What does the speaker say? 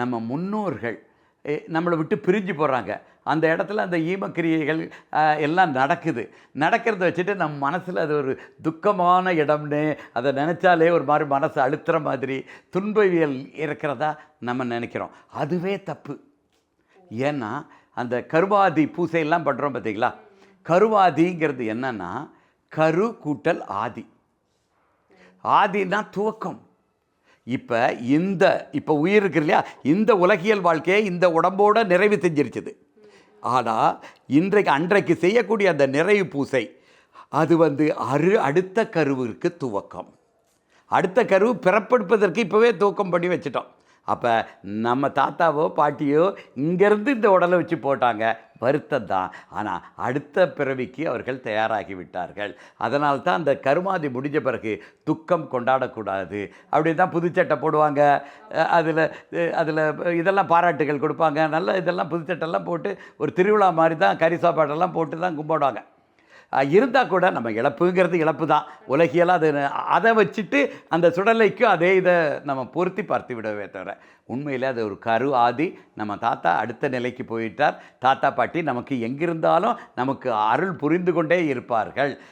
நம்ம முன்னோர்கள் நம்மளை விட்டு பிரிஞ்சு போகிறாங்க அந்த இடத்துல அந்த ஈமக்கிரியைகள் எல்லாம் நடக்குது. நடக்கிறத வச்சுட்டு நம்ம மனசில் அது ஒரு துக்கமான இடம்னு அதை நினச்சாலே ஒரு மாதிரி மனசு அழுத்துற மாதிரி துன்பவியல் இருக்கிறதா நம்ம நினைக்கிறோம். அதுவே தப்பு. ஏன்னா அந்த கருவாதி பூசையெல்லாம் பண்ணுறோம் பார்த்தீங்களா கருவாதிங்கிறது என்னென்னா கரு கூட்டல் ஆதி. ஆதினா துவக்கம். இப்போ இந்த இப்போ உயிர் இருக்கு இல்லையா? இந்த உலகியல் வாழ்க்கையை இந்த உடம்போட நிறைவு செஞ்சிருச்சுது. ஆனால் இன்றைக்கு அன்றைக்கு செய்யக்கூடிய அந்த நிறைவு பூசை அது வந்து அரு அடுத்த கருவிற்கு துவக்கம். அடுத்த கருவு பிறப்பெடுப்பதற்கு இப்போவே துவக்கம் பண்ணி வச்சிட்டோம். அப்போ நம்ம தாத்தாவோ பாட்டியோ இங்கேருந்து இந்த உடலை வச்சு போட்டாங்க. வருத்தம் தான். ஆனால் அடுத்த பிறவிக்கு அவர்கள் தயாராகி விட்டார்கள். அதனால் தான் அந்த கருமாதி முடிஞ்ச பிறகு துக்கம் கொண்டாடக்கூடாது. அப்படி தான் புதுச்சட்டை போடுவாங்க. அதில் அதில் இதெல்லாம் பாராட்டுகள் கொடுப்பாங்க. நல்ல இதெல்லாம் புதுச்சட்டெல்லாம் போட்டு ஒரு திருவிழா மாதிரி தான் கறி சாப்பாடெல்லாம் போட்டு தான் கும்பிடுவாங்க. இருந்தால் கூட நம்ம இழப்புங்கிறது இழப்பு தான் உலகியலாக அது அதை வச்சுட்டு அந்த சுடலைக்கு அதே இதை நம்ம பொருத்தி பார்த்து விடவே தவிர உண்மையில் அது ஒரு கரு ஆதி. நம்ம தாத்தா அடுத்த நிலைக்கு போயிட்டார். தாத்தா பாட்டி நமக்கு எங்கிருந்தாலும் நமக்கு அருள் புரிந்து கொண்டே இருப்பார்கள்.